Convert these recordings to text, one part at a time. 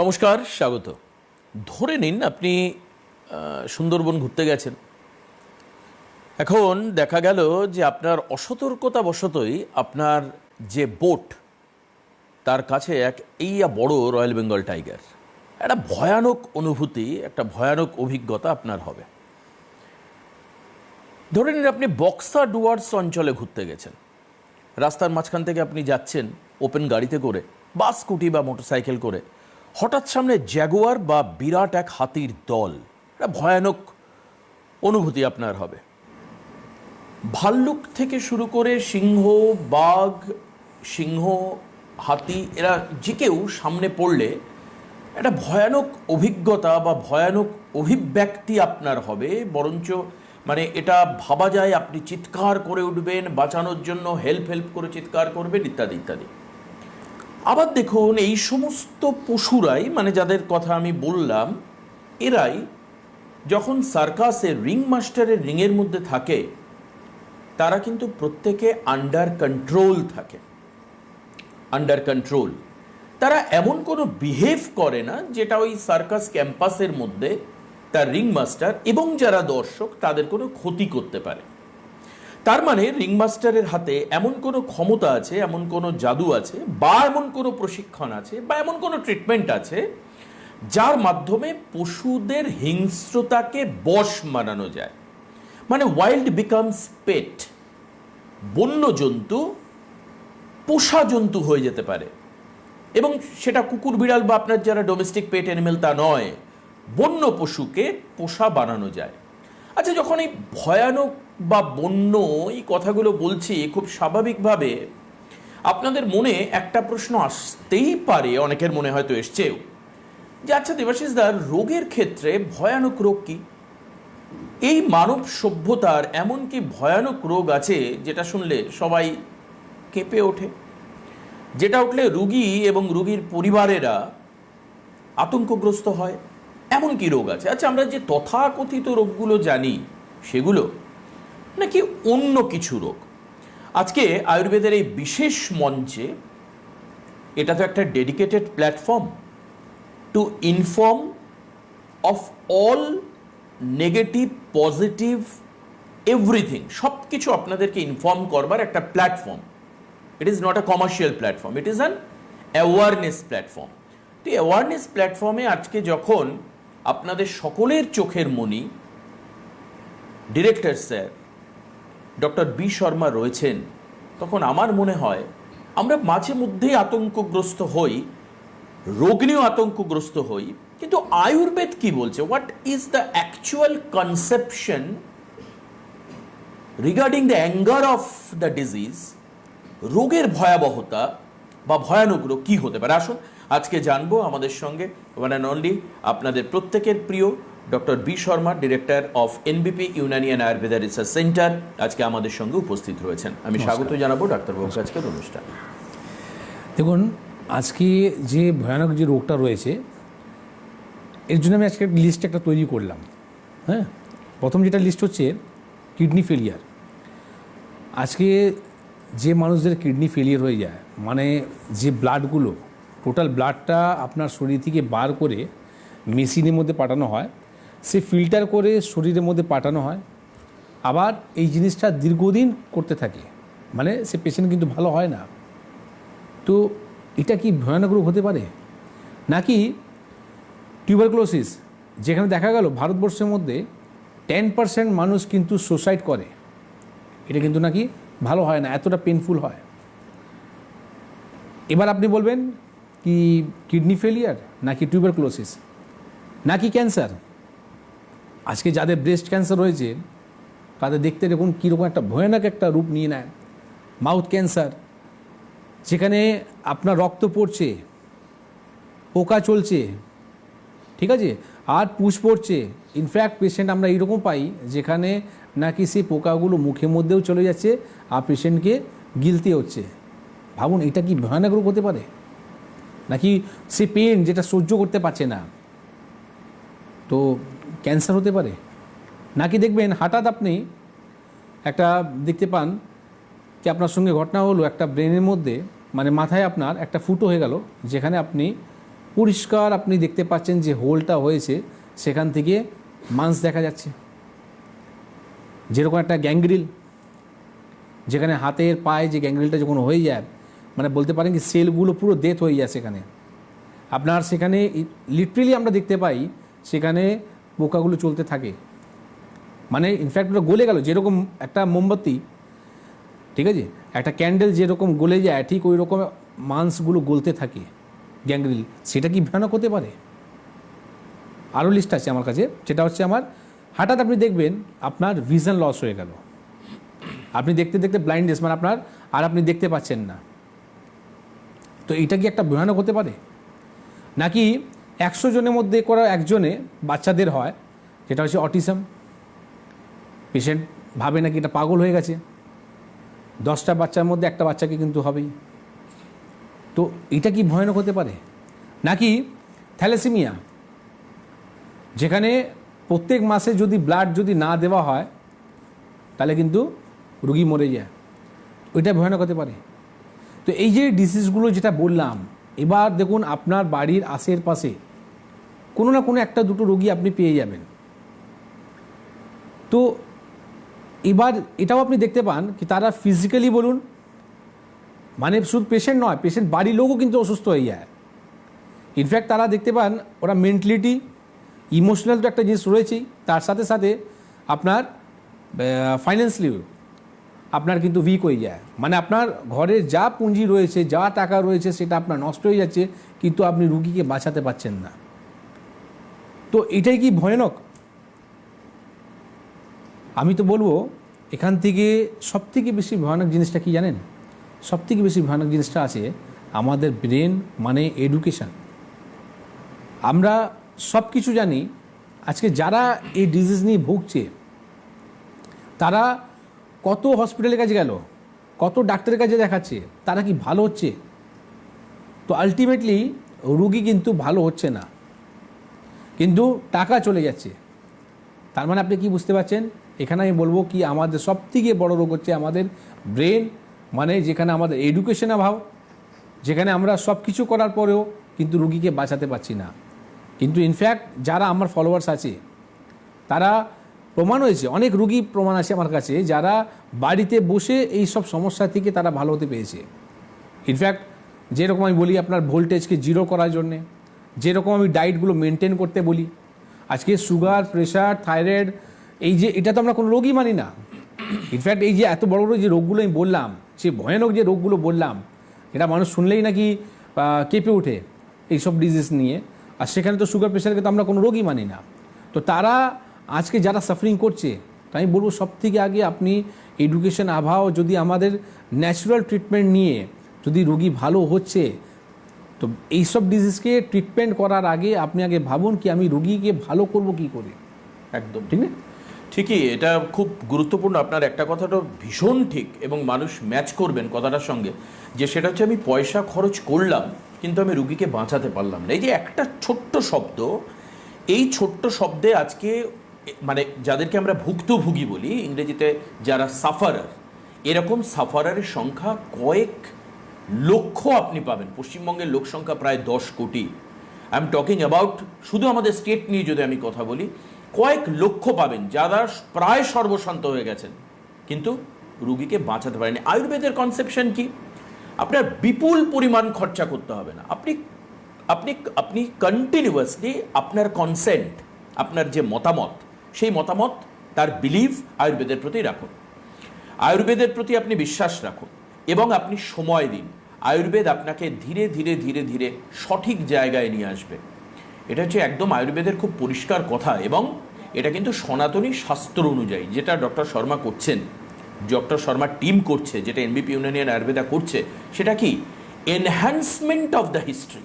নমস্কার, স্বাগত। ধরে নিন আপনি সুন্দরবন ঘুরতে গেছেন। এখন দেখা গেল যে আপনার অসতর্কতা বশতই আপনার যে বোট, তার কাছে এক এইয়া বড় রয়্যাল বেঙ্গল টাইগার। একটা ভয়ানক অনুভূতি, একটা ভয়ানক অভিজ্ঞতা আপনার হবে। ধরে নিন আপনি বক্সা ডুয়ার্স অঞ্চলে ঘুরতে গেছেন। রাস্তার মাঝখান থেকে আপনি যাচ্ছেন ওপেন গাড়িতে করে, বা স্কুটি বা মোটরসাইকেল করে। হঠাৎ সামনে জ্যাগুয়ার বা বিরাট এক হাতির দল। একটা ভয়ানক অনুভূতি আপনার হবে। ভাল্লুক থেকে শুরু করে সিংহ, বাঘ, সিংহ, হাতি, এরা যে কেউ সামনে পড়লে একটা ভয়ানক অভিজ্ঞতা বা ভয়ানক অভিব্যক্তি আপনার হবে। বরঞ্চ মানে এটা ভাবা যায়, আপনি চিৎকার করে উঠবেন, বাঁচানোর জন্য হেল্প হেল্প করে চিৎকার করবেন, ইত্যাদি ইত্যাদি। আবার দেখুন, এই সমস্ত পশুরাই মানে যাদের কথা আমি বললাম, এরাই যখন সার্কাসের রিং মাস্টারের রিংয়ের মধ্যে থাকে, তারা কিন্তু প্রত্যেকে আন্ডার কন্ট্রোল থাকে। আন্ডার কন্ট্রোল তারা এমন কোনো বিহেভ করে না, যেটা ওই সার্কাস ক্যাম্পাসের মধ্যে তার রিং মাস্টার এবং যারা দর্শক, তাদের কোনো ক্ষতি করতে পারে। তার মানে রিংমাস্টারের হাতে এমন কোনো ক্ষমতা আছে, এমন কোনো জাদু আছে, বা এমন কোনো প্রশিক্ষণ আছে, বা এমন কোনো ট্রিটমেন্ট আছে, যার মাধ্যমে পশুদের হিংস্রতাকে বশ মানানো যায়। মানে ওয়াইল্ড বিকামস পেট বন্য জন্তু পোষা জন্তু হয়ে যেতে পারে। এবং সেটা কুকুর, বিড়াল বা আপনার যারা ডোমেস্টিক পেট অ্যানিমেল তা নয়, বন্য পশুকে পোষা বানানো যায়। আচ্ছা যখন এই ভয়ানক বা বন্য এই কথাগুলো বলছি খুব স্বাভাবিকভাবে আপনাদের মনে একটা প্রশ্ন আসতেই পারে, অনেকের মনে হয়তো এসছেও, যে আচ্ছা দেবাশিস দার রোগের ক্ষেত্রে ভয়ানক রোগ কি? এই মানব সভ্যতার এমন কি ভয়ানক রোগ আছে যেটা শুনলে সবাই কেঁপে ওঠে? যেটা উঠলে রুগী এবং রুগীর পরিবারেরা আতঙ্কগ্রস্ত হয়, এমন কি রোগ আছে? আচ্ছা আমরা যে তথাকথিত রোগগুলো জানি, সেগুলো নাকি অন্য কিছু রোগ? আজকে আয়ুর্বেদের এই বিশেষ মঞ্চে এটা তো একটা dedicated platform to inform of all negative positive everything সব কিছু আপনাদেরকে ইনফর্ম করবার একটা platform it is not a commercial platform it is an awareness platform তো অ্যাওয়ারনেস প্ল্যাটফর্মে আজকে যখন আপনাদের সকলের চোখের মণি director sir doctor B Sharma রয়েছেন, তখন আমার মনে হয় আমরা মাঝে মধ্যেই আতঙ্কগ্রস্ত হই রোগ নিয়েও আতঙ্কগ্রস্ত হই, কিন্তু আয়ুর্বেদ কি বলছে? What is the actual conception regarding the anger of the disease রোগের ভয়াবহতা বা ভয়ানক রোগ কী হতে পারে? আসুন, আজকে জানব আমাদের সঙ্গে ওয়ান অ্যান্ড অনলি আপনাদের প্রত্যেকের প্রিয় doctor B Sharma director of NBP ইউনানিয়ান Ayurveda research centre আজকে আমাদের সঙ্গে উপস্থিত রয়েছেন। আমি স্বাগত জানাব ডাক্তারবাবুর আজকের অনুষ্ঠান। দেখুন আজকে যে ভয়ানক যে রোগটা রয়েছে এর জন্য আমি আজকে লিস্ট একটা তৈরি করলাম। হ্যাঁ? প্রথম যেটা লিস্ট হচ্ছে কিডনি ফেলিয়ার আজকে যে মানুষদের কিডনি ফেলিয়ার হয়ে যায় মানে যে ব্লাডগুলো টোটাল ব্লাডটা আপনার শরীর থেকে বার করে মেশিনের মধ্যে পাঠানো হয় সে ফিল্টার করে শরীরের মধ্যে পাঠানো হয়। আবার এই জিনিসটা দীর্ঘদিন করতে থাকে। মানে সে পেশেন্ট কিন্তু ভালো হয় না। তো এটা কি ভয়ানক রোগ হতে পারে? নাকি টিউবারক্লোসিস যেখানে দেখা গেল ভারতবর্ষের মধ্যে টেন পার্সেন্ট মানুষ কিন্তু সুসাইড করে। এটা কিন্তু নাকি ভালো হয় না, এতটা পেনফুল হয়। এবার আপনি বলবেন কি কিডনি ফেলিয়ার নাকি টিউবারক্লোসিস নাকি ক্যান্সার আজকে যাদের ব্রেস্ট ক্যান্সার হয়েছে তাদের দেখতে দেখুন কীরকম একটা ভয়ানক একটা রূপ নিয়ে নেয়। মাউথ ক্যান্সার যেখানে আপনার রক্ত পড়ছে, পোকা চলছে, ঠিক আছে? আর পুষ পড়ছে। ইনফ্যাক্ট পেশেন্ট আমরা এইরকম পাই, যেখানে নাকি সেই পোকাগুলো মুখের মধ্যেও চলে যাচ্ছে, আর পেশেন্টকে গিলতে হচ্ছে। ভাবুন, এটা কি ভয়ানক রোগ হতে পারে? নাকি সে পেন যেটা সহ্য করতে পারছে না? তো ক্যান্সার হতে পারে? নাকি দেখবেন হঠাৎ আপনি একটা দেখতে পান যে আপনার সঙ্গে ঘটনা হলো, একটা ব্রেনের মধ্যে মানে মাথায় আপনার একটা ফুটো হয়ে গেল, যেখানে আপনি পরিষ্কার আপনি দেখতে পাচ্ছেন যে হোলটা হয়েছে, সেখান থেকে মাংস দেখা যাচ্ছে। যেরকম একটা গ্যাংগ্রিল, যেখানে হাতের পায়ে যে গ্যাংগ্রিলটা যখন হয়ে যায় মানে বলতে পারেন কি সেলগুলো পুরো ডেথ হয়ে যায় সেখানে। আপনার সেখানে লিটারেলি আমরা দেখতে পাই, সেখানে পোকাগুলো চলতে থাকে। মানে ইনফ্যাক্ট ওটা গলে গেল। যেরকম একটা মোমবাতি, ঠিক আছে? একটা ক্যান্ডেল যেরকম গলে যায়, ঠিক ওই রকম মাংসগুলো গলতে থাকে গ্যাংগ্রিল সেটা কি ভয়ানক হতে পারে? আরও লিস্ট আছে আমার কাছে। সেটা হচ্ছে আমার, হঠাৎ আপনি দেখবেন আপনার ভিশন লস হয়ে গেল। আপনি দেখতে দেখতে ব্লাইন্ডনেস মানে আপনার আর আপনি দেখতে পাচ্ছেন না। তো এটা কি একটা ভয়ানক হতে পারে? নাকি একশো জনের মধ্যে করা একজনে বাচ্চাদের হয়, যেটা হচ্ছে অটিজম পেশেন্ট ভাবে নাকি এটা পাগল হয়ে গেছে। দশটা বাচ্চার মধ্যে একটা বাচ্চাকে কিন্তু হবেই। তো এটা কি ভয়ানক হতে পারে? নাকি থ্যালাসেমিয়া, যেখানে প্রত্যেক মাসে যদি ব্লাড যদি না দেওয়া হয়, তাহলে কিন্তু রুগী মরে যায়। ওইটা ভয়ানক হতে পারে। তো এই যে ডিজিজগুলো যেটা বললাম, এবার দেখুন আপনার বাড়ির আশেপাশে কোনো না কোনো একটা দুটো রোগী আপনি পেয়ে যাবেন। তো এবার এটাও আপনি দেখতে পান কি তারা ফিজিক্যালি বলুন মানে শুধু পেশেন্ট নয় পেশেন্ট বাড়ির লোকও কিন্তু অসুস্থ হয়ে যায়। ইনফ্যাক্ট তারা দেখতে পান, ওরা মেন্টালিটি ইমোশনাল তো একটা জিনিস রয়েছেই, তার সাথে সাথে আপনার ফাইন্যান্সলিও আপনার কিন্তু উইক হয়ে যায়। মানে আপনার ঘরে যা পুঁজি রয়েছে, যা টাকা রয়েছে, সেটা আপনার নষ্ট হয়ে যাচ্ছে, কিন্তু আপনি রুগীকে বাঁচাতে পারছেন না। তো এটাই কি ভয়ানক? আমি তো বলব, এখান থেকে সব থেকে বেশি ভয়ানক জিনিসটা কি জানেন? সব থেকে বেশি ভয়ানক জিনিসটা আছে আমাদের ব্রেন মানে এডুকেশন। আমরা সব কিছু জানি, আজকে যারা এই ডিজিজ নিয়ে ভুগছে, তারা কত হসপিটালের কাছে গেল, কত ডাক্তারের কাছে দেখাচ্ছে, তারা কি ভালো হচ্ছে? তো আলটিমেটলি রুগী কিন্তু ভালো হচ্ছে না। কিন্তু টাকা চলে যাচ্ছে। তার মানে আপনি কি বুঝতে পারছেন? এখানে আমি বলব কি, আমাদের সব থেকে বড়ো রোগ হচ্ছে আমাদের ব্রেন মানে যেখানে আমাদের এডুকেশন অভাব, যেখানে আমরা সব কিছু করার পরেও কিন্তু রুগীকে বাঁচাতে পারছি না। কিন্তু ইনফ্যাক্ট যারা আমার ফলোয়ার্স আছে, তারা প্রমাণ হয়েছে, অনেক রুগী প্রমাণ আছে আমার কাছে, যারা বাড়িতে বসে এই সব সমস্যা থেকে তারা ভালো হতে পেরেছে। ইনফ্যাক্ট যেরকম আমি বলি আপনার ভোল্টেজকে জিরো করার জন্যে যেরকম আমি ডায়েটগুলো মেনটেন করতে বলি। আজকে সুগার প্রেশার থাইরয়েড এই যে এটা তো আমরা কোনো রোগই মানি না। ইনফ্যাক্ট এই যে এত বড় বড় যে রোগগুলো আমি বললাম, সে ভয়ানক যে রোগগুলো বললাম, এটা মানুষ শুনলেই নাকি কেঁপে ওঠে এইসব ডিজিজ নিয়ে। আর সেখানে তো সুগার প্রেশারকে তো আমরা কোনো রোগই মানি না। তো তারা আজকে যারা সাফারিং করছে, তো আমি বলব সব থেকে আগে আপনি এডুকেশন আবহাওয়া, যদি আমাদের ন্যাচারাল ট্রিটমেন্ট নিয়ে যদি রোগী ভালো হচ্ছে তো এইসব ডিজিজকে ট্রিটমেন্ট করার আগে আপনি আগে ভাবুন কি আমি রুগীকে ভালো করব কি করে? একদম। ঠিক না? ঠিকই এটা খুব গুরুত্বপূর্ণ। আপনার একটা কথাটা ভীষণ ঠিক এবং মানুষ ম্যাচ করবেন কথাটার সঙ্গে যে সেটা হচ্ছে আমি পয়সা খরচ করলাম কিন্তু আমি রুগীকে বাঁচাতে পারলাম না। এই যে একটা ছোট্ট শব্দ এই ছোট্ট শব্দে আজকে মানে যাদেরকে আমরা ভুক্তভোগী বলি ইংরেজিতে যারা সাফারার এরকম সাফারারের সংখ্যা কয়েক লক্ষ আপনি পাবেন। পশ্চিমবঙ্গের লোক সংখ্যা প্রায় দশ কোটি। আই এম টকিং অ্যাবাউট শুধু আমাদের স্টেট নিয়ে যদি আমি কথা বলি, কয়েক লক্ষ পাবেন যারা প্রায় সর্বশান্ত হয়ে গেছেন। কিন্তু রুগীকে বাঁচাতে পারেনি। আয়ুর্বেদের কনসেপশন কি? আপনার বিপুল পরিমাণ খরচা করতে হবে না। আপনি আপনি আপনি কন্টিনিউয়াসলি আপনার কনসেন্ট আপনার যে মতামত, সেই মতামত তার বিলিভ আয়ুর্বেদের প্রতি রাখুন। আয়ুর্বেদের প্রতি আপনি বিশ্বাস রাখুন এবং আপনি সময় দিন। আয়ুর্বেদ আপনাকে ধীরে ধীরে ধীরে ধীরে সঠিক জায়গায় নিয়ে আসবে। এটা হচ্ছে একদম আয়ুর্বেদের খুব পরিষ্কার কথা এবং এটা কিন্তু সনাতনী শাস্ত্র অনুযায়ী যেটা ডক্টর শর্মা করছেন, ডক্টর শর্মার টিম করছে, যেটা এনবিপি ইউনিয়ন আয়ুর্বেদা করছে, সেটা কি? এনহ্যান্সমেন্ট অফ দ্য হিস্ট্রি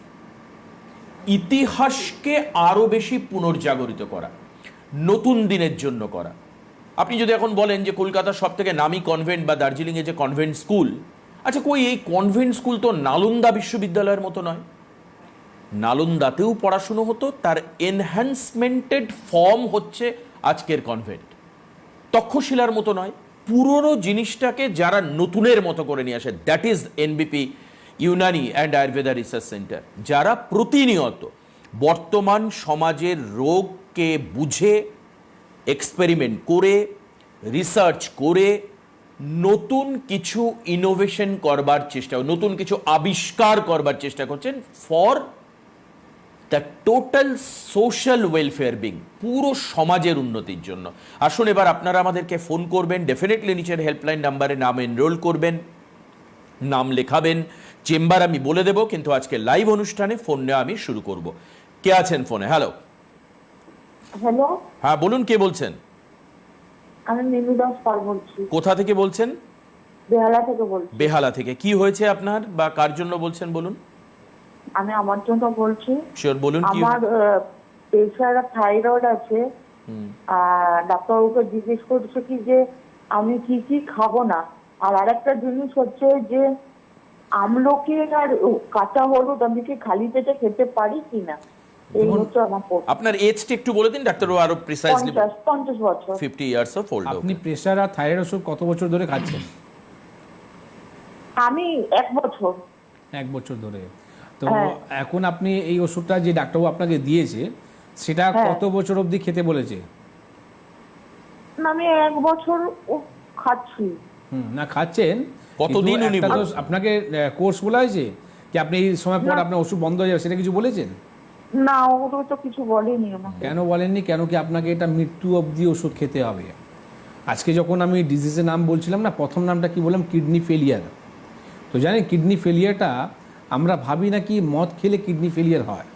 ইতিহাসকে আরও বেশি পুনর্জাগরিত করা, নতুন দিনের জন্য করা। আপনি যদি এখন বলেন যে কলকাতার সব থেকে নামি কনভেন্ট বা দার্জিলিংয়ে যে কনভেন্ট স্কুল আচ্ছা কই এই কনভেন্ট স্কুল তো নালন্দা বিশ্ববিদ্যালয়ের মতো নয়। নালন্দাতেও পড়াশুনো হতো, তার এনহ্যান্সমেন্টেড ফর্ম হচ্ছে আজকের কনভেন্ট তক্ষশিলার মতো নয়, পুরনো জিনিসটাকে যারা নতুনের মতো করে নিয়ে আসে that is NBP Unani and Ayurveda research centre যারা প্রতিনিয়ত বর্তমান সমাজের রোগকে বুঝে এক্সপেরিমেন্ট করে রিসার্চ করে নতুন কিছু ইনোভেশন করবার চেষ্টা নতুন কিছু আবিষ্কার করবার চেষ্টা করছেন for the total social welfare being পুরো সমাজের উন্নতির জন্য। আসুন এবার আপনারা আমাদেরকে ফোন করবেন ডেফিনেটলি নিচের হেল্পলাইন নাম্বারে নাম এনরোল করবেন নাম লেখাবেন চেম্বার আমি বলে দেব কিন্তু আজকে লাইভ অনুষ্ঠানে ফোন নেওয়া আমি শুরু করব। কে আছেন ফোনে হ্যালো হ্যালো হ্যাঁ বলুন কে বলছেন? আমি মিনু দাস পাল বলছি। কোথা থেকে বলছেন? বেহালা থেকে বলছি। বেহালা থেকে। কি হয়েছে আপনার বা কার জন্য বলছেন বলুন? আমি আমার জন্য বলছি। শিওর বলুন কি আমার প্রেশার আর থাইরয়েড আছে। আর ডাক্তারবাবুকে জিজ্ঞেস করছে কি যে আমি কি কি খাব না? আর আরেকটা জিনিস হচ্ছে যে আমলকি আর কাঁচা হলুদ আমি কি খালি পেটে খেতে পারি কি না? এই হচ্ছে আমার আপনার এজটা একটু বলে দিন ডাক্তারবাবু আরও প্রিসাইজলি পঞ্চাশ পঞ্চাশ বছর। ফিফটি ইয়ার্স অফ ওল্ড আপনি প্রেশার আর থাইরয়েড ওষুধ কত বছর ধরে খাচ্ছেন? আমি এক বছর। এক বছর ধরে। তো হ্যাঁ। এখন আপনি এই ওষুধটা যে ডাক্তারবাবু আপনাকে দিয়েছে সেটা হ্যাঁ। কত বছর অবধি খেতে বলেছে? আমি এক বছর খাচ্ছি। হুম, না খাচ্ছেন। কতদিন উনি? আপনাকে কোর্স বলা হয়েছে কি আপনি এই সময় পর আপনার ওষুধ বন্ধ হয়ে যাবে সেটা কিছু বলেছেন? না, ওগুলো তো কিছু বলেনি আমাকে। কেন বলেননি? কেন কি আপনাকে এটা মৃত্যু অবধি ওষুধ খেতে হবে? আজকে যখন আমি ডিজিজের নাম বলছিলাম না, প্রথম নামটা কি বললাম? কিডনি ফেলিয়ার তো জানেন কিডনি ফেলিয়ারটা আমরা ভাবি না কি মদ খেলে কিডনি ফেলিয়ার হয়।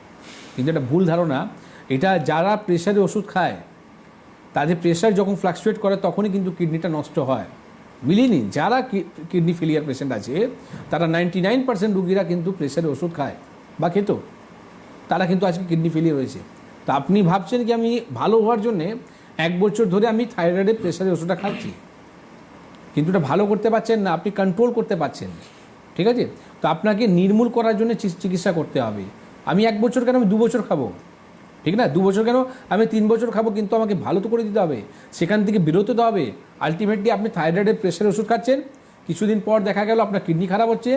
কিন্তু এটা ভুল ধারণা। এটা যারা প্রেশারে ওষুধ খায়, তাদের প্রেশার যখন ফ্লাকচুয়েট করে, তখনই কিন্তু কিডনিটা নষ্ট হয়। মিলিনি যারা কিডনি ফেলিয়ার পেশেন্ট আছে, তারা নাইনটি নাইন পার্সেন্ট রুগীরা কিন্তু প্রেশারে ওষুধ খায়। বা খেত। তারা কিন্তু আজকে কিডনি ফেলিয়ার হয়েছে। তা আপনি ভাবছেন কি আমি ভালো হওয়ার জন্যে এক বছর ধরে আমি থাইরয়েডের প্রেশারের ওষুধটা খাচ্ছি? কিন্তু এটা ভালো করতে পারছেন না, আপনি কন্ট্রোল করতে পারছেন। ঠিক আছে? তো আপনাকে নির্মূল করার জন্য চিকিৎসা করতে হবে। আমি এক বছর কেন আমি দু বছর খাব? ঠিক না? দু বছর কেন আমি তিন বছর খাব কিন্তু আমাকে ভালো তো করে দিতে হবে। সেখান থেকে বেরোতে তো হবে। আলটিমেটলি আপনি থাইরয়েডের প্রেশারের ওষুধ খাচ্ছেন। কিছুদিন পর দেখা গেল আপনার কিডনি খারাপ হচ্ছে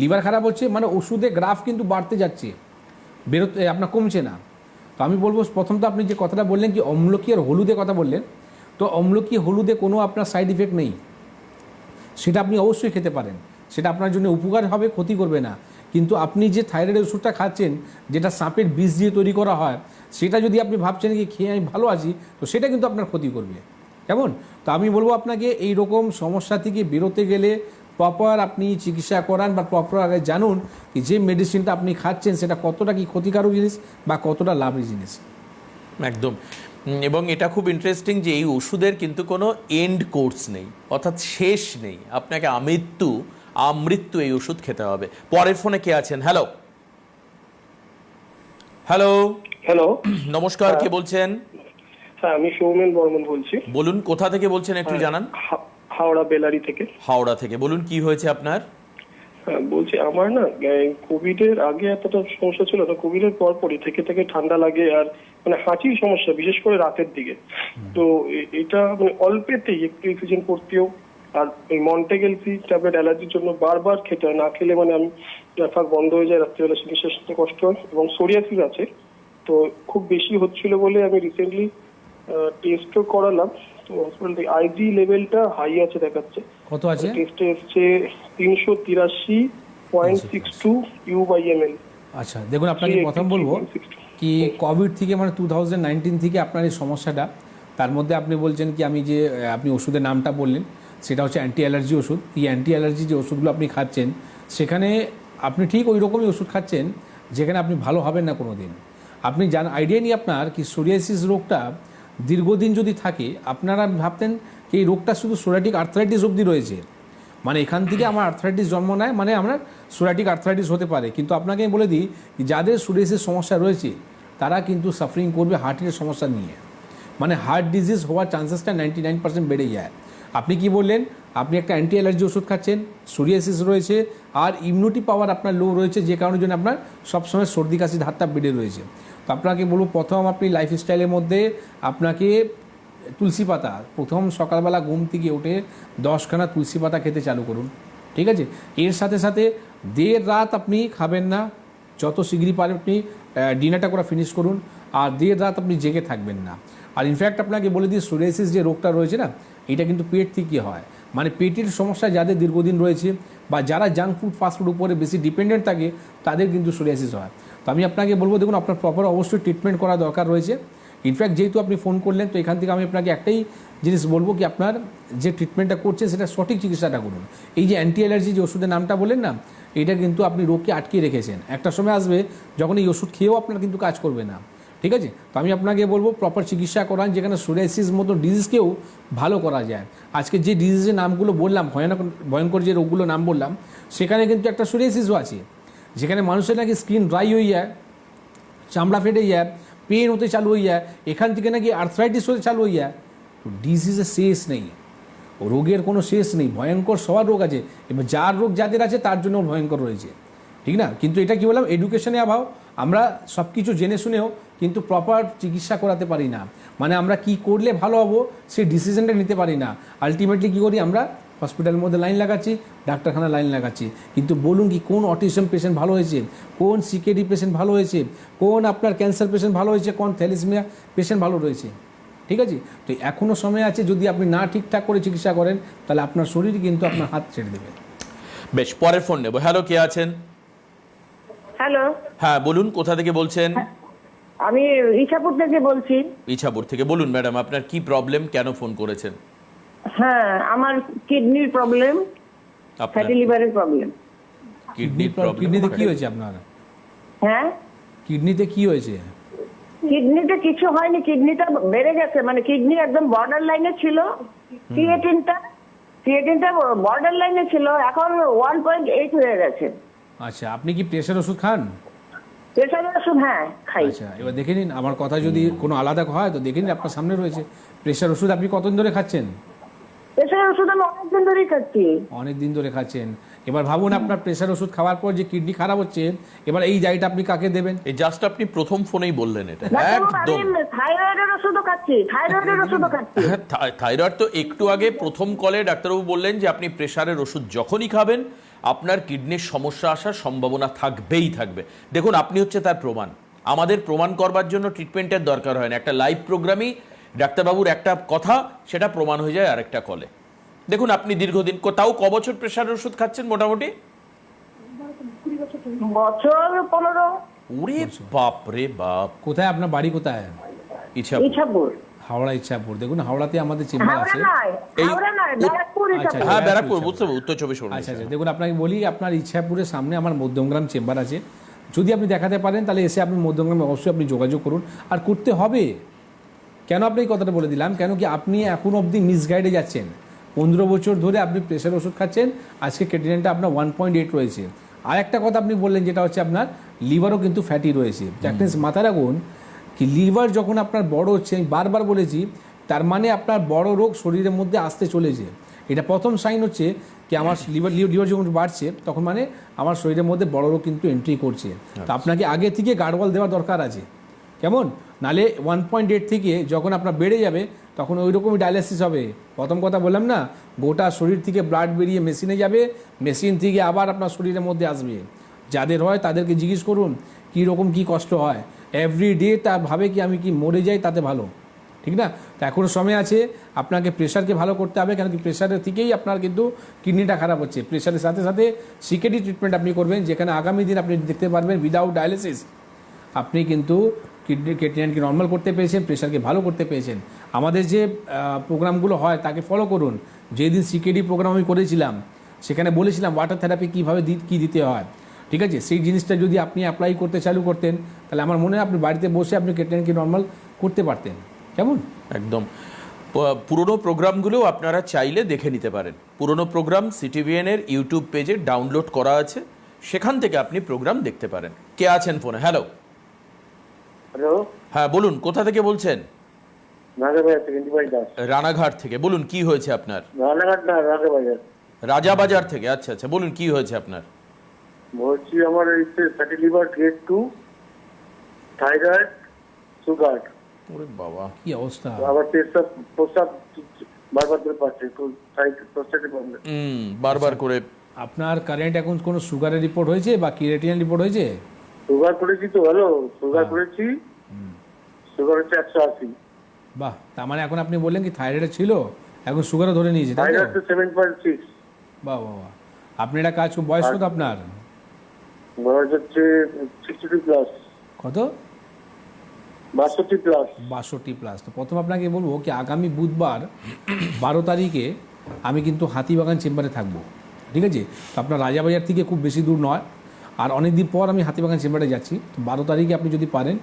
লিভার খারাপ হচ্ছে মানে ওষুধে গ্রাফ কিন্তু বাড়তে যাচ্ছে। বেরোতে আপনার কমছে না। তো আমি বলব, প্রথম তো আপনি যে কথাটা বললেন কি অম্লকি আর হলুদে কথা বললেন, তো অম্লকি হলুদে কোনো আপনার সাইড ইফেক্ট নেই। সেটা আপনি অবশ্যই খেতে পারেন। সেটা আপনার জন্য উপকার হবে, ক্ষতি করবে না। কিন্তু আপনি যে থাইরয়েডের ওষুধটা খাচ্ছেন, যেটা সাপের বীজ দিয়ে তৈরি করা হয়, সেটা যদি আপনি ভাবছেন কি খেয়ে আমি ভালো আছি তো সেটা কিন্তু আপনার ক্ষতি করবে। কেমন? তো আমি বলব আপনাকে এই রকম সমস্যা থেকে বেরোতে গেলে প্রপার আপনি চিকিৎসা করান বা প্রপার আগে জানুন যে মেডিসিনটা আপনি খাচ্ছেন সেটা কতটা কি ক্ষতিকারক জিনিস বা কতটা লাভের জিনিস। একদম। এবং এটা খুব ইন্টারেস্টিং যে এই ওষুধের কিন্তু কোনো এন্ড কোর্স নেই অর্থাৎ শেষ নেই। আপনাকে আমৃত্যু আমৃত্যু এই ওষুধ খেতে হবে। পরের ফোনে কে আছেন? হ্যালো হ্যালো হ্যালো নমস্কার কে বলছেন? হ্যাঁ আমি সৌমেন বর্মন বলছি। বলুন কোথা থেকে বলছেন একটু জানান। হা- হাওড়া বেলারি থেকে। হাওড়া থেকে। বলুন কি হয়েছে আপনার? বলছি আমার না কোভিড এর আগে এতটা সমস্যা ছিল না কোভিড এর পর পরই থেকে থেকে ঠান্ডা লাগে আর মানে হাঁচির সমস্যা বিশেষ করে রাতের দিকে। তো এটা মানে অল্পেতেই একটু অক্সিজেন পড়তেও আর এই মন্টেগেলসি ট্যাবলেট অ্যালার্জির জন্য বারবার খেতে হয়। না খেলে মানে আমি ফাঁক বন্ধ হয়ে যায় রাত্রিবেলা নিঃশ্বাস নিতে কষ্ট হয় এবং সোরিয়াসিস আছে। তো খুব বেশি হচ্ছিল বলে আমি রিসেন্টলি টেস্টও করালাম। তো হসপিটাল থেকে আইজি লেভেলটা হাই আছে দেখাচ্ছে। কত আছে? টেস্টে এসছে তিনশো তিরাশি point six two U by M L আচ্ছা দেখুন আপনাকে প্রথম বলব কি কোভিড থেকে মানে টু থাউজেন্ড নাইনটিন থেকে আপনার এই সমস্যাটা তার মধ্যে আপনি বলছেন কি আমি যে আপনি ওষুধের নামটা বললেন সেটা হচ্ছে অ্যান্টি অ্যালার্জি ওষুধ। এই অ্যান্টি অ্যালার্জি যে ওষুধগুলো আপনি খাচ্ছেন সেখানে আপনি ঠিক ওই রকমই ওষুধ খাচ্ছেন যেখানে আপনি ভালো হবেন না কোনো দিন আপনি জান আইডিয়া নিয়ে আপনার কি সোরিয়াসিস রোগটা দীর্ঘদিন যদি থাকে, আপনারা ভাবতেন কি এই রোগটা শুধু সোরাটিক আর্থ্রাইটিস অবধি রয়েছে? মানে এখান থেকে আমার আর্থ্রাইটিস জন্ম নেয় মানে আমরা সোরাটিক আর্থ্রাইটিস হতে পারে। কিন্তু আপনাকে আমি বলে দিই যাদের সোরিয়াসিস সমস্যা রয়েছে, তারা কিন্তু সাফারিং করবে হার্টের সমস্যা নিয়ে। মানে হার্ট ডিজিজ হওয়ার চান্সেসটা নাইনটি নাইন পার্সেন্ট বেড়ে যায়। আপনি কি বললেন? আপনি একটা অ্যান্টি অ্যালার্জি ওষুধ খাচ্ছেন সোরিয়াসিস রয়েছে, আর ইমিউনিটি পাওয়ার আপনার লো রয়েছে, যে কারণের জন্য আপনার সবসময় সর্দি কাশি ধারটা বেড়ে রয়েছে। তো আপনাকে বলব, প্রথম আপনি লাইফস্টাইলের মধ্যে আপনাকে তুলসী পাতা, প্রথম সকালবেলা ঘুম থেকে উঠে দশখানা তুলসী পাতা খেতে চালু করুন, ঠিক আছে? এর সাথে সাথে দেড় রাত আপনি খাবেন না, যত শীঘ্রই পারেন আপনি ডিনারটা করে ফিনিশ করুন, আর দেড় রাত আপনি জেগে থাকবেন না। আর ইনফ্যাক্ট আপনাকে বলে দিই সোরিয়াসিস যে রোগটা রয়েছে না, এটা কিন্তু পেট থেকে হয়। মানে পেটের সমস্যা যাদের দীর্ঘদিন রয়েছে বা যারা জাঙ্ক ফুড ফাস্টফুড উপরে বেশি ডিপেন্ডেন্ট থাকে, তাদের কিন্তু সোরিয়াসিস হয়। তো আমি আপনাকে বলব, দেখুন, আপনার প্রপার অবশ্যই ট্রিটমেন্ট করা দরকার রয়েছে। ইনফ্যাক্ট যেহেতু আপনি ফোন করলেন, তো এখান থেকে আমি আপনাকে একটাই জিনিস বলব কি, আপনার যে ট্রিটমেন্টটা করছেন সেটা সঠিক চিকিৎসাটা করুন। এই যে অ্যান্টি অ্যালার্জি যে ওষুধের নামটা বলেন না, এটা কিন্তু আপনি রোগকে আটকে রেখেছেন। একটা সময় আসবে, যখন এই ওষুধ খেয়েও আপনার কিন্তু কাজ করবে না। ঠিক আছে? তো আমি আপনাকে বলব প্রপার চিকিৎসা করান, যেখানে সোরিয়াসিস মতো ডিজিজকেও ভালো করা যায়। আজকে যে ডিজিজের নামগুলো বললাম, ভয়ানক, ভয়ঙ্কর যে রোগগুলো নাম বললাম, সেখানে কিন্তু একটা সোরিয়াসিসও আছে। যেখানে মানুষের নাকি স্কিন ড্রাই হয়ে যায়, চামড়া ফেটে যায়, পেন হতে চালু হয়ে যায়, এখান থেকে নাকি আর্থরাইটিস হতে চালু হয়ে যায়, তো ডিজিজের শেষ নেই। রোগের কোনো শেষ নেই, ভয়ঙ্কর সবার রোগ আছে। এবার যার রোগ যাদের আছে, তার জন্য ভয়ঙ্কর রয়েছে। ঠিক না? কিন্তু এটা কি বললাম? এডুকেশনে অভাব। আমরা সব কিছু জেনে শুনেও কিন্তু প্রপার চিকিৎসা করাতে পারি না। মানে আমরা কি করলে ভালো হব, সেই ডিসিশনটা নিতে পারি না। আলটিমেটলি কী করি আমরা? হসপিটালের মধ্যে লাইন লাগাচ্ছি ডাক্তারখানা লাইন লাগাচ্ছি। কিন্তু বলুন কি কোন অটিজম পেশেন্ট ভালো হয়েছে? কোন সিকেডি পেশেন্ট ভালো হয়েছে? কোন আপনার ক্যান্সার পেশেন্ট ভালো হয়েছে? কোন থ্যালিসমিয়া পেশেন্ট ভালো রয়েছে? ঠিক আছে? তো এখনও সময় আছে যদি আপনি না ঠিকঠাক করে চিকিৎসা করেন তাহলে আপনার শরীর কিন্তু আপনার হাত ছেড়ে দেবে। বেশ পরের ফোন নেব। হ্যালো কে আছেন? হ্যালো হ্যাঁ বলুন কোথা থেকে বলছেন? আমি ইছাপুর থেকে বলছি। ইছাপুর থেকে। বলুন ম্যাডাম আপনার কি প্রবলেম কেন ফোন করেছেন? হ্যাঁ আমার কিডনির প্রবলেম ফ্যাটি লিভারের প্রবলেম কিডনি কিডনিতে কি হয়েছে আপনার? হ্যাঁ? কিডনিতে কি হয়েছে? কিডনিতে কিছু হয়নি কিডনিটা বেড়ে গেছে মানে কিডনি একদম বর্ডার লাইনে ছিল। ক্রিয়েটিনটা ক্রিয়েটিনটা বর্ডার লাইনে ছিল এখন ওয়ান পয়েন্ট এইট হয়ে গেছে। আচ্ছা আপনি কি প্রেশার ওষুধ খান? প্রেশারের ওষুধ হ্যাঁ খাই। আচ্ছা এবার দেখে নিন আমার কথা যদি কোনো আলাদা হয় তো দেখে নিন আপনার সামনে রয়েছে। প্রেশার ওষুধ আপনি কতদিন ধরে খাচ্ছেন? ওষুধ আমি অনেকদিন ধরেই খাচ্ছি। অনেক দিন ধরে খাচ্ছেন। এবার ভাবুন আপনার প্রেশার ওষুধ খাওয়ার পর যে কিডনি খারাপ হচ্ছে এবার এই আপনি কাকে দেবেন? এই জাস্ট আপনি প্রথম ফোনেই বললেন এটা। একদম। থাইরয়েডের ওষুধও খাচ্ছি থাইরয়েডের ওষুধও খাচ্ছি। থাইরয়েড তো একটু আগে প্রথম কলে ডাক্তারবাবু বললেন যে আপনি প্রেশারের ওষুধ যখনই খাবেন আপনার কিডনির সমস্যা আসার সম্ভাবনা থাকবেই থাকবে। দেখুন আপনি হচ্ছে তার প্রমাণ। আমাদের প্রমাণ করবার জন্য ট্রিটমেন্টের দরকার হয় না। একটা লাইভ প্রোগ্রামই ডাক্তারবাবুর একটা কথা সেটা প্রমাণ হয়ে যায় আরেকটা কলে। দেখুন আপনি দীর্ঘদিন তাও ক বছর প্রেশারের ওষুধ খাচ্ছেন মোটামুটি? বছর পনেরো। ওরে বাপ রে বাপ। কোথায় আপনার বাড়ি কোথায়? ইছাপুর হাওড়া ইচ্ছাপুর। দেখুন হাওড়াতে আমাদের চেম্বার আছে। আচ্ছা, হ্যাঁ ব্যারাকপুর, বুঝতে পারব, উত্তর চব্বিশ আচ্ছা আচ্ছা। দেখুন আপনাকে বলি আপনার ইচ্ছাপুরের সামনে আমার মধ্যমগ্রাম চেম্বার আছে। যদি আপনি দেখাতে পারেন তাহলে এসে আপনি মধ্যমগ্রামে অবশ্যই আপনি যোগাযোগ করুন। আর করতে হবে। কেন আপনি এই কথাটা বলে দিলাম? কেন কি আপনি এখন অবধি মিসগাইডে যাচ্ছেন? পনেরো বছর ধরে আপনি প্রেশার ওষুধ খাচ্ছেন আজকে ক্রেটিনাইনটা আপনার ওয়ান পয়েন্ট এইট রয়েছে। আর একটা কথা আপনি বললেন যেটা হচ্ছে আপনার লিভারও কিন্তু ফ্যাটি রয়েছে। চ্যাকনেস মাথায় রাখুন কি লিভার যখন আপনার বড় হচ্ছে আমি বারবার বলেছি তার মানে আপনার বড় রোগ শরীরের মধ্যে আসতে চলেছে। এটা প্রথম সাইন হচ্ছে কি আমার লিভার লিভার যখন বাড়ছে তখন মানে আমার শরীরের মধ্যে বড় রোগ কিন্তু এন্ট্রি করছে। তো আপনাকে আগে থেকে গার্ডওয়াল দেওয়ার দরকার আছে। কেমন? নালে ওয়ান পয়েন্ট এইট থেকে যখন আপনার বেড়ে যাবে, তখন ওই রকমই ডায়ালিসিস হবে। প্রথম কথা বললাম না, গোটা শরীর থেকে ব্লাড বেরিয়ে মেশিনে যাবে মেশিন থেকে আবার আপনার শরীরের মধ্যে আসবে। যাদের হয় তাদেরকে জিজ্ঞেস করুন কী রকম কী কষ্ট হয়? এভরি ডে তা ভাবে কি আমি কি মরে যাই তাতে ভালো? ঠিক না? তো এখনও সময় আছে, আপনাকে প্রেশারকে ভালো করতে হবে কেন কি প্রেশারের থেকেই আপনার কিন্তু কিডনিটা খারাপ হচ্ছে। প্রেশারের সাথে সাথে সিকেডি ট্রিটমেন্ট আপনি করবেন, যেখানে আগামী দিন আপনি দেখতে পারবেন উইদাউট ডায়ালিসিস আপনি কিন্তু কিডনি কেটিনাইনকে নর্মাল করতে পেরেছেন প্রেশারকে ভালো করতে পেরেছেন। আমাদের যে প্রোগ্রামগুলো হয়, তাকে ফলো করুন। যেদিন সিকেডি প্রোগ্রাম আমি করেছিলাম, সেখানে বলেছিলাম ওয়াটার থেরাপি কীভাবে দি, কী দিতে হয়। ঠিক আছে? সেই জিনিসটা যদি আপনি অ্যাপ্লাই করতে চালু করতেন, তাহলে আমার মনে হয় আপনি বাড়িতে বসে আপনি কেটিনাইনকে নর্মাল করতে পারতেন। কেমন? একদম। পুরনো প্রোগ্রামগুলো আপনারা চাইলে দেখে নিতে পারেন। পুরনো প্রোগ্রাম সিটিভিএন এর ইউটিউব পেজে ডাউনলোড করা আছে। সেখান থেকে আপনি প্রোগ্রাম দেখতে পারেন। কে আছেন ফোনে হ্যালো হ্যালো হ্যাঁ বলুন কোথা থেকে বলছেন? রানাঘাট থেকে বলুন কি হয়েছে আপনার? রানাঘাট না রাজাবাজার রাজাবাজার থেকে আচ্ছা আচ্ছা বলুন কি হয়েছে আপনার? বলছি আমার হচ্ছে fatty liver grade two thyroid sugar ওরে বাবা কি অবস্থা? আবার পেশাব প্রস্রাব বারবার করে পাচ্ছে একটু প্রস্তাবে প্রবলেম হুম বারবার করে। আপনার কারেন্ট এখন কোনো সুগারের রিপোর্ট হয়েছে বা কিরেটিনের রিপোর্ট হয়েছে? সুগার করেছি তো হ্যালো? সুগার করেছি। সুগার হচ্ছে একশো আশি। বাহ তার মানে এখন আপনি বললেন কি থাইরয়েড ছিল এখন সুগারও ধরে নিয়েছে তাই তো? সেভেন পয়েন্ট সিক্স বাহ বাহ বাহ। আপনি একটা কাজ বয়স কত আপনার? বয়স হচ্ছে সিক্সটি টু প্লাস কত? বাষট্টি প্লাস বাষট্টি প্লাস তো প্রথম আপনাকে বলব কি আগামী বুধবার বারো তারিখে আমি কিন্তু হাতিবাগান চেম্বারে থাকব। ঠিক আছে? তো আপনার রাজাবাজার থেকে খুব বেশি দূর নয়। আর অনেক দিন পর আমি হাতিবাগান চেম্বারে যাচ্ছি। তো বারো তারিখে আপনি যদি পারেন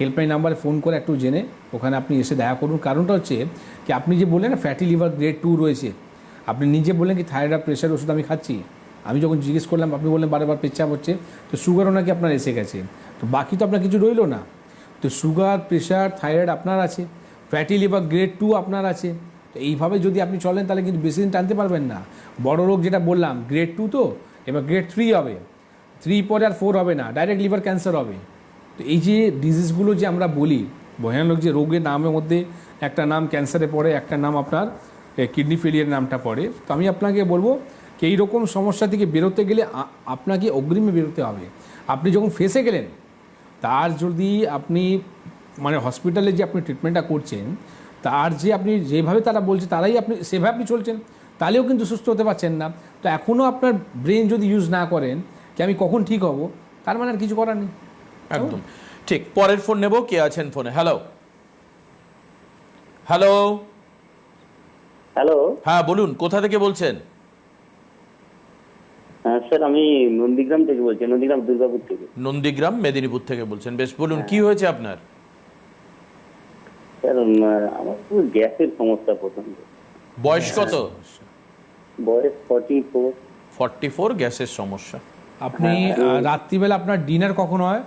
হেল্পলাইন নাম্বারে ফোন করে একটু জেনে ওখানে আপনি এসে দেখা করুন। কারণটা হচ্ছে কি, আপনি যে বললেন না ফ্যাটি লিভার গ্রেড টু রয়েছে, আপনি নিজে বললেন কি থাইরয়েড আর প্রেশার ওষুধ আমি খাচ্ছি। আমি যখন জিজ্ঞেস করলাম, আপনি বললেন বারবার পেচ্ছাপ হচ্ছে, তো সুগারও নাকি আপনার এসে গেছে। তো বাকি তো আপনার কিছু রইল না। তো সুগার প্রেশার থাইরয়েড আপনার আছে ফ্যাটি লিভার গ্রেড টু আপনার আছে। তো এইভাবে যদি আপনি চলেন, তাহলে কিন্তু বেশি দিন টানতে পারবেন না। বড় রোগ যেটা বললাম গ্রেড টু তো, এবার গ্রেড থ্রি হবে। থ্রি পরে আর ফোর হবে না ডাইরেক্ট লিভার ক্যান্সার হবে। তো এই যে ডিজিজগুলো যে আমরা বলি, ভয়ানক যে রোগের নামের মধ্যে একটা নাম ক্যান্সারে পড়ে, একটা নাম আপনার কিডনি ফেলিয়ার নামটা পড়ে। তো আমি আপনাকে বলব কি এই রকম সমস্যা থেকে বেরোতে গেলে আপনাকে অগ্রিমে বেরোতে হবে। আপনি যখন ফেসে গেলেন, তার যদি আপনি মানে হসপিটালে যে আপনি ট্রিটমেন্টটা করছেন, তার যে আপনি যেভাবে তারা বলছে, তারাই আপনি, সেভাবে আপনি চলছেন, তাহলেও কিন্তু সুস্থ হতে পারছেন না। তো এখনও আপনার ব্রেন যদি ইউজ না করেন কি আমি কখন ঠিক হব তার মানে আর কিছু করার নেই। একদম। ঠিক পরের ফোন নেব কে আছেন ফোনে? হ্যালো হ্যালো হ্যালো হ্যাঁ বলুন কোথা থেকে বলছেন? হ্যাঁ স্যার আমি নন্দীগ্রাম থেকে বলছি নন্দীগ্রাম দুর্গাপুর থেকে। নন্দীগ্রাম মেদিনীপুর থেকে বলছেন। বেশ বলুন কি হয়েছে আপনার? স্যার আমার তো গ্যাসের সমস্যা প্রথমত বয়স কত? বয়স ফর্টি ফোর ফর্টি ফোর গ্যাসের সমস্যা। আপনি রাত্রিবেলা আপনার ডিনার কখন হয়?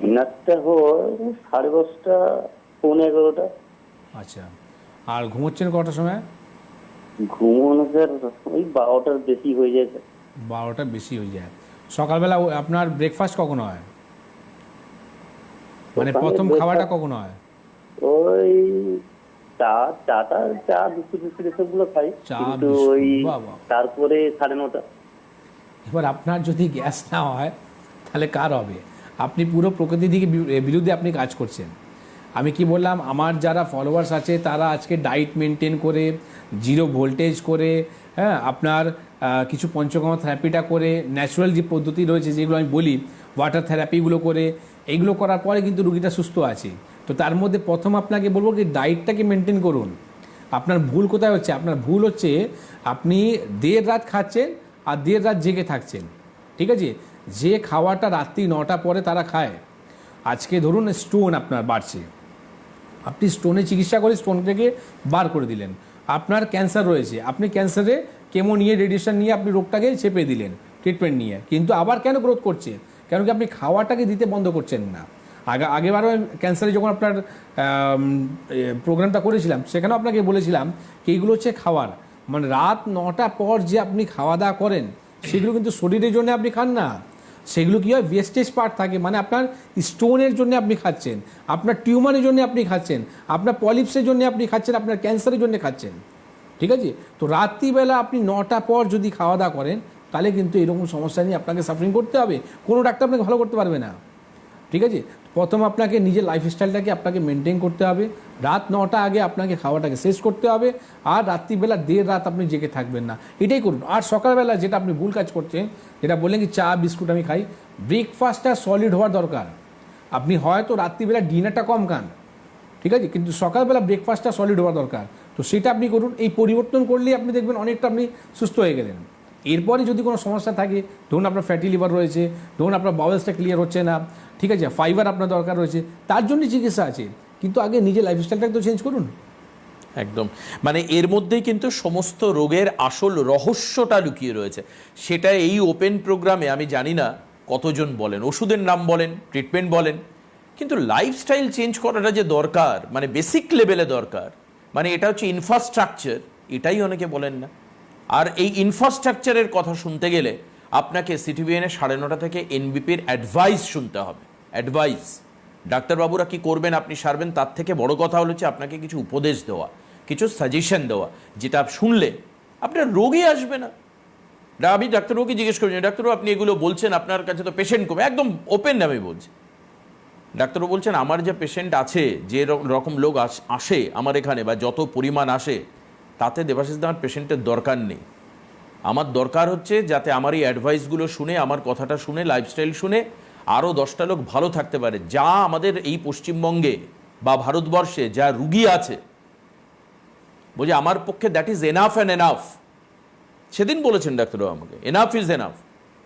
ডিনারটা হয় সাড়ে দশটা পৌনে এগারোটা। আচ্ছা আর ঘুমোচ্ছেন কটার সময়? ঘুমোনো স্যার ওই বারোটার বেশি হয়ে যায় স্যার। বারোটা বেশি হয়ে যায়। সকালবেলা আপনার ব্রেকফাস্ট কখন হয়? মানে প্রথম খাওয়াটা কখন হয়? ওই চা চাটা চা বিস্কুট বিস্কুট এসবগুলো খাই। চা, কিন্তু ওই। তারপরে সাড়ে নটা। এবার আপনার যদি গ্যাস না হয়, তাহলে কার হবে? আপনি পুরো প্রকৃতি দিকে বিরুদ্ধে আপনি কাজ করছেন। আমি কি বললাম, আমার যারা ফলোয়ার্স আছে, তারা আজকে ডায়েট মেনটেন করে জিরো ভোল্টেজ করে হ্যাঁ আপনার কিছু পঞ্চকর্মা থেরাপিটা করে ন্যাচুরাল যে পদ্ধতি রয়েছে, যেগুলো আমি বলি ওয়াটার থেরাপিগুলো করে, এইগুলো করার পরে কিন্তু রুগীটা সুস্থ আছে। তো তার মধ্যে প্রথম আপনাকে বলব কি ডায়েটটাকে মেনটেন করুন। আপনার ভুল কোথায় হচ্ছে? আপনার ভুল হচ্ছে, আপনি দেড় রাত খাচ্ছেন আর দেড় রাত জেগে থাকছেন। ঠিক আছে? যে খাওয়াটা রাত্রি নটা পরে তারা খায়। আজকে ধরুন স্টোন আপনার বাড়ছে। আপনি স্টোনে চিকিৎসা করে স্টোন থেকে বার করে দিলেন। আপনার ক্যান্সার রয়েছে। আপনি ক্যান্সারে কেমো নিয়ে রেডিয়েশন নিয়ে আপনি রোগটাকে চেপে দিলেন ট্রিটমেন্ট নিয়ে। কিন্তু আবার কেন গ্রোথ করছে? কেন কি আপনি খাওয়াটাকে দিতে বন্ধ করছেন না? আগে, আগেবারও ক্যান্সারে যখন আপনার প্রোগ্রামটা করেছিলাম, সেখানেও আপনাকে বলেছিলাম কি এইগুলো হচ্ছে খাওয়ার। মানে রাত নটা পর যে আপনি খাওয়া দাওয়া করেন, সেগুলো কিন্তু শরীরের জন্য আপনি খান না। সেগুলো কী হয়? ওয়েস্টেজ পার্ট থাকে। মানে আপনার স্টোনের জন্য আপনি খাচ্ছেন, আপনার টিউমারের জন্য আপনি খাচ্ছেন, আপনার পলিপসের জন্য আপনি খাচ্ছেন, আপনার ক্যান্সারের জন্য খাচ্ছেন। ঠিক আছে? তো রাত্রিবেলা আপনি নটা পর যদি খাওয়া দাওয়া করেন, তাহলে কিন্তু এরকম সমস্যা নিয়ে আপনাকে সাফারিং করতে হবে। কোনো ডাক্তার আপনাকে ভালো করতে পারবে না। ঠিক আছে? প্রথম আপনাকে নিজের লাইফস্টাইলটাকে আপনাকে মেনটেন করতে হবে। রাত নটা আগে আপনাকে খাওয়াটাকে শেষ করতে হবে। আর রাত্রিবেলা দেড় রাত আপনি জেগে থাকবেন না। এটাই করুন। আর সকালবেলা যেটা আপনি ভুল কাজ করছেন, যেটা বললেন কি চা, বিস্কুট আমি খাই ব্রেকফাস্টটা সলিড হওয়ার দরকার। আপনি হয়তো রাত্রিবেলা ডিনারটা কম খান, ঠিক আছে? কিন্তু সকালবেলা ব্রেকফাস্টটা সলিড হওয়া দরকার। তো সেটা আপনি করুন। এই পরিবর্তন করলেই আপনি দেখবেন অনেকটা আপনি সুস্থ হয়ে গেলেন। এরপরে যদি কোনো সমস্যা থাকে, ধরুন আপনার ফ্যাটি লিভার রয়েছে, ধরুন আপনার বাউলসটা ক্লিয়ার হচ্ছে না, ঠিক আছে ফাইবার আপনার দরকার রয়েছে, তার জন্য চিকিৎসা আছে। কিন্তু আগে নিজের লাইফস্টাইলটা তো চেঞ্জ করুন। একদম। মানে এর মধ্যেই কিন্তু সমস্ত রোগের আসল রহস্যটা লুকিয়ে রয়েছে। সেটা এই ওপেন প্রোগ্রামে আমি জানি না কতজন বলেন, ওষুধের নাম বলেন ট্রিটমেন্ট বলেন, কিন্তু লাইফস্টাইল চেঞ্জ করাটা যে দরকার মানে বেসিক লেভেলে দরকার মানে এটা হচ্ছে ইনফ্রাস্ট্রাকচার এটাই অনেকে বলেন না। আর এই ইনফ্রাস্ট্রাকচারের কথা শুনতে গেলে আপনাকে সিটিভিএনে সাড়ে নটা থেকে এনবিপির অ্যাডভাইস শুনতে হবে। অ্যাডভাইস ডাক্তারবাবুরা কি করবেন আপনি সারবেন? তার থেকে বড় কথা হলো হচ্ছে আপনাকে কিছু উপদেশ দেওয়া, কিছু সাজেশন দেওয়া, যেটা শুনলে আপনার রোগই আসবে না। আমি ডাক্তারবাবুকে জিজ্ঞেস করছি ডাক্তারবাবু, আপনি এগুলো বলছেন, আপনার কাছে তো পেশেন্ট কমে একদম ওপেন আমি বলছি। ডাক্তারবাবু বলছেন, আমার যে পেশেন্ট আছে, যে রকম লোক আসে আমার এখানে বা যত পরিমাণ আসে তাতে দেবাশিস আমার পেশেন্টের দরকার নেই। আমার দরকার হচ্ছে যাতে আমার এই অ্যাডভাইসগুলো শুনে, আমার কথাটা শুনে লাইফস্টাইল শুনে আরও দশটা লোক ভালো থাকতে পারে। যা আমাদের এই পশ্চিমবঙ্গে বা ভারতবর্ষে যা রুগী আছে বলছে আমার পক্ষে that is enough and enough সেদিন বলেছেন ডাক্তারবাবু আমাকে এনাফ ইজ এনাফ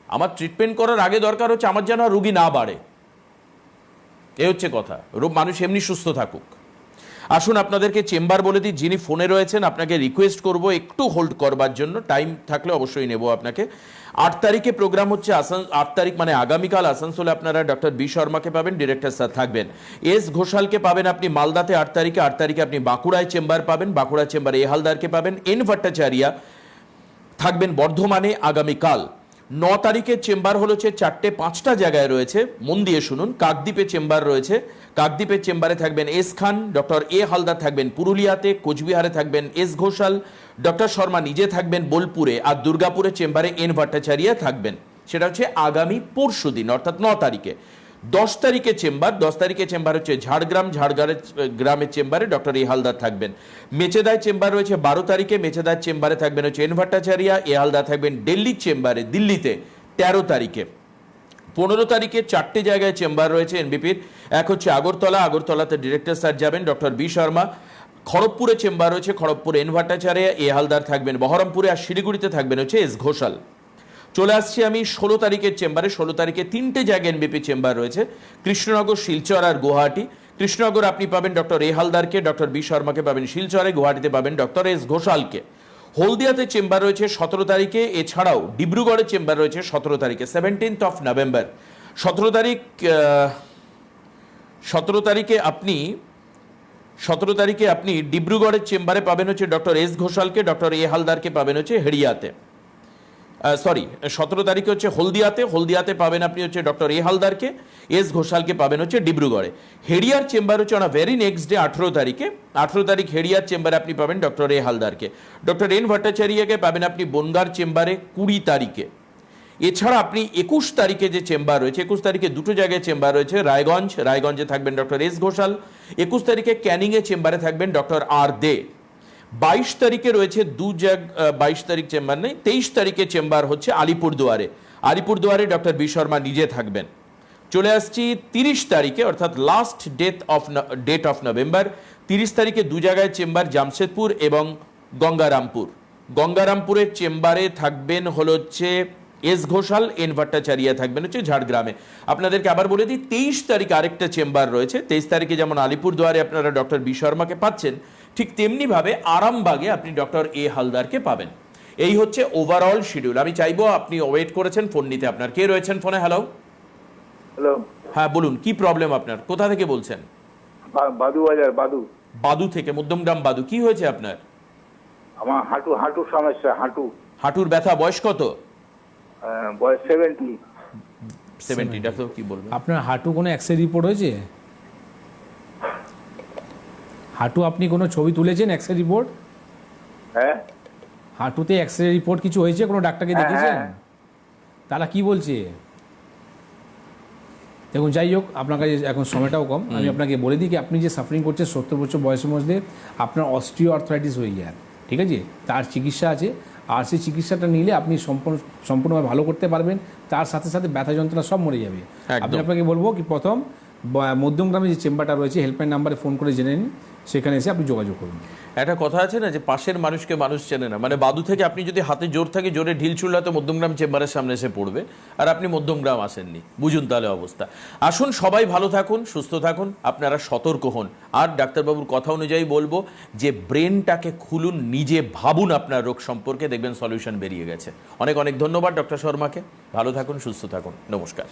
আমার ট্রিটমেন্ট করার আগে দরকার হচ্ছে আমার যেন রুগী না বাড়ে। এ হচ্ছে কথা। মানুষ এমনি সুস্থ থাকুক। আসুন আপনাদেরকে চেম্বার বলে দিই, যিনি ফোনে রয়েছেন, আপনাকে রিকোয়েস্ট করব, একটু হোল্ড করবার জন্য। টাইম থাকলে অবশ্যই নেব আপনাকে। আট তারিখে প্রোগ্রাম হচ্ছে আসান আট তারিখ মানে আগামীকাল আসানসোলে আপনারা ডক্টর বি শর্মাকে পাবেন ডিরেক্টর স্যার থাকবেন। এস ঘোষালকে পাবেন আপনি মালদাতে আট তারিখে আট তারিখে আপনি বাঁকুড়ায় চেম্বার পাবেন, বাঁকুড়া চেম্বার এ হালদারকে পাবেন। এন ভট্টাচারিয়া থাকবেন বর্ধমানে আগামীকাল। ন তারিখের চেম্বার হলো হচ্ছে চারটে, পাঁচটা জায়গায় রয়েছে। মন দিয়ে শুনুন, কাকদ্বীপে চেম্বার রয়েছে। কাকদ্বীপের চেম্বারে থাকবেন S Khan, doctor A Haldar থাকবেন পুরুলিয়াতে, কোচবিহারে থাকবেন এস ঘোষাল, ডক্টর শর্মা নিজে থাকবেন বোলপুরে আর দুর্গাপুরের চেম্বারে এন ভট্টাচার্য থাকবেন। সেটা হচ্ছে আগামী পরশু দিন, অর্থাৎ ন তারিখে। দশ তারিখে চেম্বার, দশ তারিখে চেম্বার হচ্ছে ঝাড়গ্রাম, ঝাড়গ্রামের, গ্রামের চেম্বারে ডক্টর এ হালদার থাকবেন। মেচেদায় চেম্বার রয়েছে বারো তারিখে মেচেদার চেম্বারে থাকবেন হচ্ছে এন ভট্টাচারিয়া এ হালদার থাকবেন দিল্লির চেম্বারে, দিল্লিতে তেরো তারিখে। পনেরো তারিখে চারটে জায়গায় চেম্বার রয়েছে এনবিপির, এক হচ্ছে আগরতলা, আগরতলাতে ডিরেক্টর স্যার যাবেন ডক্টর বি শর্মা। খড়গপুরে চেম্বার রয়েছে, খড়গপুরে এন ভট্টাচার্য এ হালদার থাকবেন, বহরমপুরে আর শিলিগুড়িতে থাকবেন হচ্ছে এস ঘোষাল। চলে আসছি আমি ষোলো তারিখের চেম্বারে। ষোলো তারিখে তিনটে জায়গায় এনবিপি চেম্বার রয়েছে। কৃষ্ণনগর, শিলচর আর গুয়াহাটি। কৃষ্ণনগর আপনি পাবেন ডক্টর এ হালদারকে, ডক্টর বি শর্মাকে পাবেন শিলচরে, গুয়াহাটিতে পাবেন ডক্টর এস ঘোষালকে। হলদিয়াতে চেম্বার রয়েছে সতেরো তারিখে, এছাড়াও ডিব্রুগড়ে চেম্বার রয়েছে সতেরো তারিখে সেভেন্টিন্থ অফ নভেম্বর সতেরো তারিখ সতেরো তারিখে আপনি, সতেরো তারিখে আপনি ডিব্রুগড়ের চেম্বারে পাবেন হচ্ছে ডক্টর এস ঘোষালকে, ডক্টর এ হালদারকে পাবেন হচ্ছে হেড়িয়াতে। সরি সতেরো তারিখে হচ্ছে হলদিয়াতে হলদিয়াতে পাবেন আপনি হচ্ছে ডক্টর এ হালদারকে, এস ঘোষালকে পাবেন হচ্ছে ডিব্রুগড়ে। হেডিয়ার চেম্বার হচ্ছে অন ভেরি নেক্সট ডে আঠেরো তারিখে। আঠেরো তারিখ হেডিয়ার চেম্বারে আপনি পাবেন ডক্টর এ হালদারকে। ডক্টর এন ভট্টাচার্যকে পাবেন আপনি বনগার চেম্বারে কুড়ি তারিখে। এছাড়া আপনি একুশ তারিখে যে চেম্বার রয়েছে, একুশ তারিখে দুটো জায়গায় চেম্বার রয়েছে, রায়গঞ্জ, রায়গঞ্জে থাকবেন ডক্টর এস ঘোষাল। একুশ তারিখে ক্যানিংয়ে চেম্বারে থাকবেন ডক্টর আর দে। বাইশ তারিখে রয়েছে দু জায়গ বাইশ তারিখ চেম্বার নেই, তেইশ তারিখে চেম্বার হচ্ছে আলিপুরদুয়ারে আলিপুরদুয়ারে ডক্টর বি শর্মা নিজে থাকবেন। চলে আসছি তিরিশ তারিখে, অর্থাৎ last date of date of November তিরিশ তারিখে দু জায়গায় চেম্বার, জামশেদপুর এবং গঙ্গারামপুর। গঙ্গারামপুরের চেম্বারে থাকবেন হলো হচ্ছে এস ঘোষাল, এন ভট্টাচারিয়া থাকবেন হচ্ছে ঝাড়গ্রামে। আপনাদেরকে আবার বলে দিই, তেইশ তারিখ আরেকটা চেম্বার রয়েছে। তেইশ তারিখে যেমন আলিপুরদুয়ারে আপনারা ডক্টর বি শর্মাকে পাচ্ছেন ঠিক তেমনিভাবে আরামবাগে আপনি ডক্টর এ হালদারকে পাবেন। এই হচ্ছে ওভারঅল শিডিউল আমি চাইব আপনি ওয়েট করেছেন ফোন নিতে। আপনার কে রয়েছেন ফোনে হ্যালো হ্যালো হ্যাঁ বলুন কি প্রবলেম আপনার? কোথা থেকে বলছেন? বাদু বাজার বাদু। বাদু থেকে মধ্যমগ্রাম বাদু। কি হয়েছে আপনার? আমার হাঁটু হাঁটুর সমস্যা হাঁটু। হাঁটুর ব্যথা বয়স কত? আহ, বয়স সেভেন্টি সেভেন্টি ডাক্তার কি বলবেন আপনার হাঁটু কোনো এক্সরে রিপোর্ট হয়েছে? হাঁটু আপনি কোনো ছবি তুলেছেন এক্সরে রিপোর্ট হ্যাঁ। হাঁটুতে এক্সরে রিপোর্ট কিছু হয়েছে? কোনো ডাক্তারকে হ্যাঁ, দেখেছেন হ্যাঁ। তারা কি বলছে? দেখুন যাই হোক আপনার কাছে এখন সময়টাও কম। আমি আপনাকে বলে দিই কি আপনি যে সাফারিং করছেন সত্তর বছর বয়সের মধ্যে আপনার অস্ট্রিও আর্থরাইটিস হয়ে যায় ঠিক আছে? তার চিকিৎসা আছে। আর সেই চিকিৎসাটা নিলে আপনি সম্পূর্ণ সম্পূর্ণভাবে ভালো করতে পারবেন। তার সাথে সাথে ব্যথা যন্ত্রণা সব মরে যাবে। আমি আপনাকে বলব কি প্রথম মধ্যমগ্রামে যে চেম্বারটা রয়েছে হেল্পলাইন নাম্বারে ফোন করে জেনে নিন। সেখানে এসে আপনি যোগাযোগ করুন। একটা কথা আছে না, যে পাশের মানুষকে মানুষ চেনে না। মানে বাদু থেকে আপনি যদি হাতে জোর থাকে, জোরে ঢিল ছুড়লে তো মধ্যমগ্রাম চেম্বারের সামনে এসে পড়বে। আর আপনি মধ্যমগ্রাম আসেননি। বুঝুন তাহলে অবস্থা। আসুন, সবাই ভালো থাকুন, সুস্থ থাকুন, আপনারা সতর্ক হন। আর ডাক্তারবাবুর কথা অনুযায়ী বলব যে, ব্রেনটাকে খুলুন, নিজে ভাবুন আপনার রোগ সম্পর্কে, দেখবেন সলিউশন বেরিয়ে গেছে। অনেক অনেক ধন্যবাদ ডক্টর শর্মাকে। ভালো থাকুন, সুস্থ থাকুন। নমস্কার।